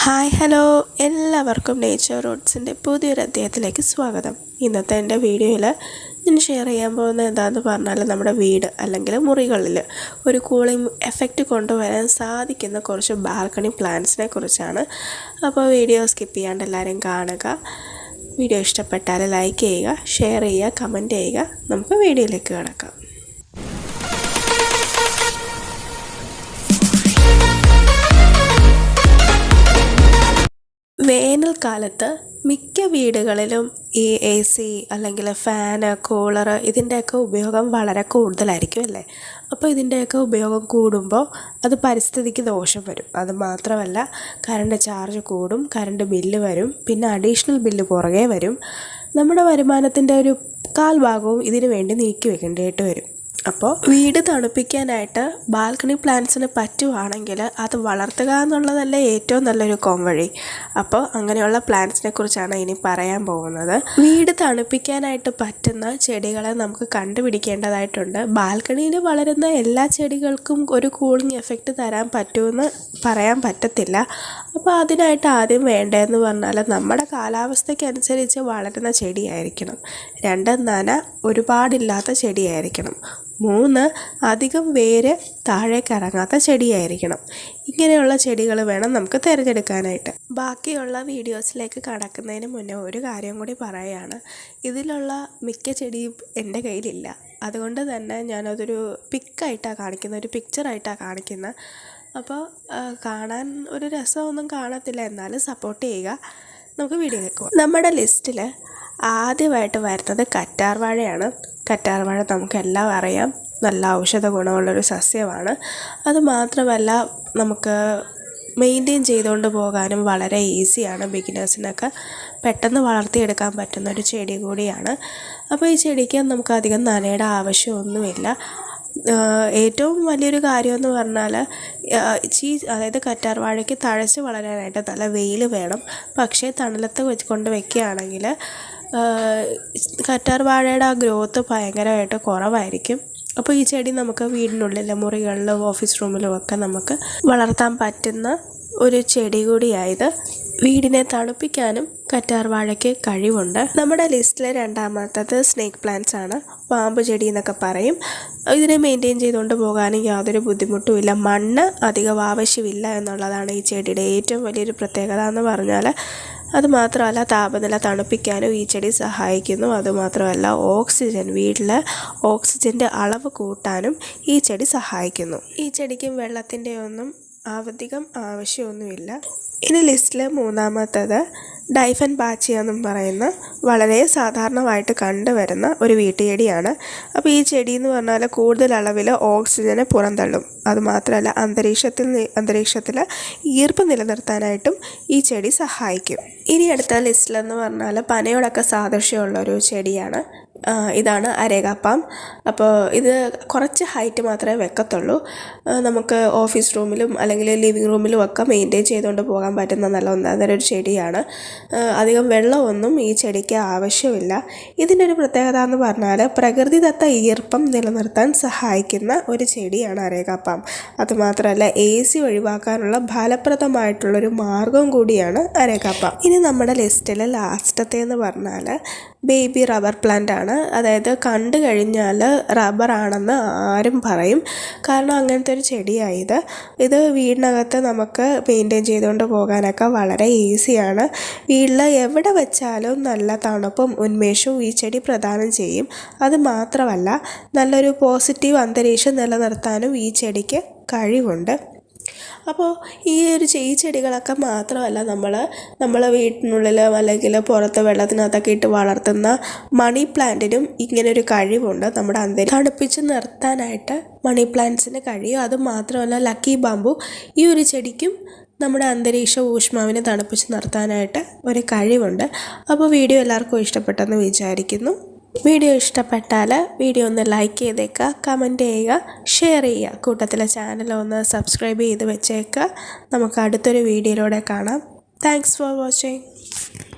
Hi hello. എല്ലാവർക്കും nature റൂട്ട്സിന്റെ പുതിയൊരു അധ്യായത്തിലേക്ക് സ്വാഗതം. ഇന്നത്തെ എന്റെ വീഡിയോയിൽ ഞാൻ ഷെയർ ചെയ്യാൻ പോകുന്നത് എന്താണെന്ന് പറഞ്ഞാൽ നമ്മുടെ വീട് അല്ലെങ്കിൽ മുറികളിൽ ഒരു കൂളിംഗ് എഫക്റ്റ് കൊണ്ടുവരാൻ സാധിക്കുന്ന കുറച്ച് ബാൽക്കണി പ്ലാന്റ്സിനെ കുറിച്ചാണ്. അപ്പോൾ വീഡിയോ സ്കിപ്പ് ചെയ്യാണ്ട് എല്ലാവരും കാണുക. വീഡിയോ ഇഷ്ടപ്പെട്ടാൽ ലൈക്ക് ചെയ്യുക ഷെയർ ചെയ്യുക കമന്റ് ചെയ്യുക. നമുക്ക് വീഡിയോയിലേക്ക് കിടക്കാം. വേനൽക്കാലത്ത് മിക്ക വീടുകളിലും ഈ എ സി അല്ലെങ്കിൽ ഫാന് കൂളർ ഇതിന്റെയൊക്കെ ഉപയോഗം വളരെ കൂടുതലായിരിക്കും അല്ലേ? അപ്പോൾ ഇതിന്റെയൊക്കെ ഉപയോഗം കൂടുമ്പോൾ അത് പരിസ്ഥിതിക്ക് ദോഷം വരും. അത് മാത്രമല്ല കറണ്ട് ചാർജ് കൂടും കറണ്ട് ബില്ല് വരും പിന്നെ അഡീഷണൽ ബില്ല് പുറകെ വരും. നമ്മുടെ വരുമാനത്തിന്റെ ഒരു കാൽ ഭാഗവും ഇതിനു വേണ്ടി നീക്കി വെക്കേണ്ടതായിട്ട് വരും. അപ്പോൾ വീട് തണുപ്പിക്കാനായിട്ട് ബാൽക്കണി പ്ലാന്റ്സിന് പറ്റുവാണെങ്കിൽ അത് വളർത്തുക എന്നുള്ളതല്ലേ ഏറ്റവും നല്ലൊരു കോംവഴി അപ്പോൾ അങ്ങനെയുള്ള പ്ലാന്റ്സിനെ കുറിച്ചാണ് ഇനി പറയാൻ പോകുന്നത്. വീട് തണുപ്പിക്കാനായിട്ട് പറ്റുന്ന ചെടികളെ നമുക്ക് കണ്ടുപിടിക്കേണ്ടതായിട്ടുണ്ട്. ബാൽക്കണിയിൽ വളരുന്ന എല്ലാ ചെടികൾക്കും ഒരു കൂളിംഗ് എഫക്റ്റ് തരാൻ പറ്റുമെന്ന് പറയാൻ പറ്റത്തില്ല. അപ്പോൾ അതിനായിട്ട് ആദ്യം വേണ്ടതെന്ന് പറഞ്ഞാൽ നമ്മുടെ കാലാവസ്ഥയ്ക്കനുസരിച്ച് വളരുന്ന ചെടിയായിരിക്കണം. രണ്ട് നന ഒരുപാടില്ലാത്ത ചെടിയായിരിക്കണം. മൂന്ന് അധികം വേര് താഴേക്ക് ഇറങ്ങാത്ത ചെടിയായിരിക്കണം. ഇങ്ങനെയുള്ള ചെടികൾ വേണം നമുക്ക് തിരഞ്ഞെടുക്കാനായിട്ട്. ബാക്കിയുള്ള വീഡിയോസിലേക്ക് കടക്കുന്നതിന് മുന്നേ ഒരു കാര്യം കൂടി പറയുകയാണ് ഇതിലുള്ള മിക്ക ചെടിയും എന്റെ കയ്യിലില്ല. അതുകൊണ്ട് തന്നെ ഞാനതൊരു പിക്കായിട്ടാണ് കാണിക്കുന്നത് ഒരു പിക്ചറായിട്ടാണ് കാണിക്കുന്നത്. അപ്പോൾ കാണാൻ ഒരു രസമൊന്നും കാണത്തില്ല. എന്നാലും സപ്പോർട്ട് ചെയ്യുക. നമുക്ക് വീഡിയോ പോകാം നമ്മുടെ ലിസ്റ്റിൽ ആദ്യമായിട്ട് വരുന്നത് കറ്റാർ വാഴയാണ് കറ്റാർ വാഴ നമുക്കെല്ലാം അറിയാം. നല്ല ഔഷധ ഗുണമുള്ളൊരു സസ്യമാണ്. അത് മാത്രമല്ല നമുക്ക് മെയിന്റെയിൻ ചെയ്തുകൊണ്ട് പോകാനും വളരെ ഈസിയാണ് ബിഗിനേഴ്സിനൊക്കെ. പെട്ടെന്ന് വളർത്തിയെടുക്കാൻ പറ്റുന്ന ഒരു ചെടി കൂടിയാണ്. അപ്പോൾ ഈ ചെടിക്ക് നമുക്ക് അധികം നനയുടെ ആവശ്യമൊന്നുമില്ല. ഏറ്റവും വലിയൊരു കാര്യമെന്ന് പറഞ്ഞാൽ ചീ അതായത് കറ്റാർവാഴയ്ക്ക് തഴച്ച് വളരാനായിട്ട് നല്ല വെയിൽ വേണം. പക്ഷേ തണലത്ത് വെച്ച് കൊണ്ട് വെക്കുകയാണെങ്കിൽ കറ്റാർ വാഴയുടെ ആ ഗ്രോത്ത് ഭയങ്കരമായിട്ട് കുറവായിരിക്കും. അപ്പോൾ ഈ ചെടി നമുക്ക് വീടിനുള്ളിലെ മുറികളിലും ഓഫീസ് റൂമിലും ഒക്കെ നമുക്ക് വളർത്താൻ പറ്റുന്ന ഒരു ചെടി കൂടിയായത്. വീടിനെ തണുപ്പിക്കാനും കറ്റാർ വാഴയ്ക്ക് കഴിവുണ്ട്. നമ്മുടെ ലിസ്റ്റിലെ രണ്ടാമത്തത് സ്നേക്ക് പ്ലാന്റ്സ് ആണ്. പാമ്പ് ചെടി എന്നൊക്കെ പറയും. ഇതിനെ മെയിന്റെയിൻ ചെയ്തുകൊണ്ട് പോകാനും യാതൊരു ബുദ്ധിമുട്ടുമില്ല മണ്ണ് അധികം ആവശ്യമില്ല എന്നുള്ളതാണ് ഈ ചെടിയുടെ ഏറ്റവും വലിയൊരു പ്രത്യേകത എന്ന് പറഞ്ഞാൽ അതുമാത്രമല്ല താപനില തണുപ്പിക്കാനും ഈ ചെടി സഹായിക്കുന്നു. അതുമാത്രമല്ല ഓക്സിജൻ വീട്ടിലെ ഓക്സിജന്റെ അളവ് കൂട്ടാനും ഈ ചെടി സഹായിക്കുന്നു. ഈ ചെടിക്കും വെള്ളത്തിന്റെ ഒന്നും അധികം ആവശ്യമൊന്നുമില്ല. ഇനി ലിസ്റ്റിലെ മൂന്നാമത്തത് ഡൈഫൻ ബാച്ചിയ എന്നും പറയുന്ന വളരെ സാധാരണമായിട്ട് കണ്ടുവരുന്ന ഒരു വീട്ടുചെടിയാണ്. അപ്പോൾ ഈ ചെടി എന്ന് പറഞ്ഞാൽ കൂടുതൽ അളവിൽ ഓക്സിജനെ പുറന്തള്ളും. അതുമാത്രമല്ല അന്തരീക്ഷത്തിൽ അന്തരീക്ഷത്തിൽ ഈർപ്പ് നിലനിർത്താനായിട്ടും ഈ ചെടി സഹായിക്കും. ഇനി അടുത്ത ലിസ്റ്റിലെന്ന് പറഞ്ഞാൽ പനയോടൊക്കെ സാദൃശ്യമുള്ള ഒരു ചെടിയാണ്. ഇതാണ് അരേകാപ്പാം അപ്പോൾ ഇത് കുറച്ച് ഹൈറ്റ് മാത്രമേ വെക്കത്തുള്ളൂ. നമുക്ക് ഓഫീസ് റൂമിലും അല്ലെങ്കിൽ ലിവിങ് റൂമിലും ഒക്കെ മെയിന്റെയിൻ ചെയ്തുകൊണ്ട് പോകാൻ പറ്റുന്ന നല്ല ഒന്നാന്തരം ഒരു ചെടിയാണ്. അധികം വെള്ളമൊന്നും ഈ ചെടിക്ക് ആവശ്യമില്ല. ഇതിന്റെ ഒരു പ്രത്യേകത എന്ന് പറഞ്ഞാൽ പ്രകൃതിദത്ത ഈർപ്പം നിലനിർത്താൻ സഹായിക്കുന്ന ഒരു ചെടിയാണ് അരേകാപ്പാം അതുമാത്രമല്ല എ സി ഒഴിവാക്കാനുള്ള ഫലപ്രദമായിട്ടുള്ളൊരു മാർഗം കൂടിയാണ് അരേകാപ്പാം ഇനി നമ്മുടെ ലിസ്റ്റിലെ ലാസ്റ്റത്തെ എന്ന് പറഞ്ഞാൽ ബേബി റബ്ബർ പ്ലാന്റ് ആണ് അതായത് കണ്ടു കഴിഞ്ഞാൽ റബ്ബറാണെന്ന് ആരും പറയും. കാരണം അങ്ങനത്തെ ഒരു ചെടിയായത് ഇത്. വീടിനകത്ത് നമുക്ക് മെയിന്റെയിൻ ചെയ്തുകൊണ്ട് പോകാനൊക്കെ വളരെ ഈസിയാണ് വീട്ടിൽ എവിടെ വെച്ചാലും നല്ല തണുപ്പും ഉന്മേഷവും ഈ ചെടി പ്രദാനം ചെയ്യും. അത് മാത്രമല്ല നല്ലൊരു പോസിറ്റീവ് അന്തരീക്ഷം നിലനിർത്താനും ഈ ചെടിക്ക് കഴിവുണ്ട്. അപ്പോൾ ഈ ഒരു ഈ ചെടികളൊക്കെ മാത്രമല്ല നമ്മൾ നമ്മളെ വീട്ടിനുള്ളിൽ അല്ലെങ്കിൽ പുറത്ത് വെള്ളത്തിനകത്തൊക്കെ ഇട്ട് വളർത്തുന്ന മണി പ്ലാന്റിനും ഇങ്ങനൊരു കഴിവുണ്ട്. നമ്മുടെ അന്തരീക്ഷം തണുപ്പിച്ച് നിർത്താനായിട്ട് മണി പ്ലാന്റ്സിന് കഴിയും. അത് മാത്രമല്ല ലക്കി ബാമ്പു ഈ ഒരു ചെടിക്കും നമ്മുടെ അന്തരീക്ഷ ഊഷ്മാവിനെ തണുപ്പിച്ച് നിർത്താനായിട്ട് ഒരു കഴിവുണ്ട്. അപ്പോൾ വീഡിയോ എല്ലാവർക്കും ഇഷ്ടപ്പെട്ടെന്ന് വിചാരിക്കുന്നു. വീഡിയോ ഇഷ്ടപ്പെട്ടാൽ വീഡിയോ ഒന്ന് ലൈക്ക് ചെയ്തേക്കുക കമന്റ് ചെയ്യുക ഷെയർ ചെയ്യുക. കൂട്ടത്തിലെ ചാനൽ ഒന്ന് സബ്സ്ക്രൈബ് ചെയ്ത് വെച്ചേക്കുക. നമുക്ക് അടുത്തൊരു വീഡിയോയിലൂടെ കാണാം. Thanks for watching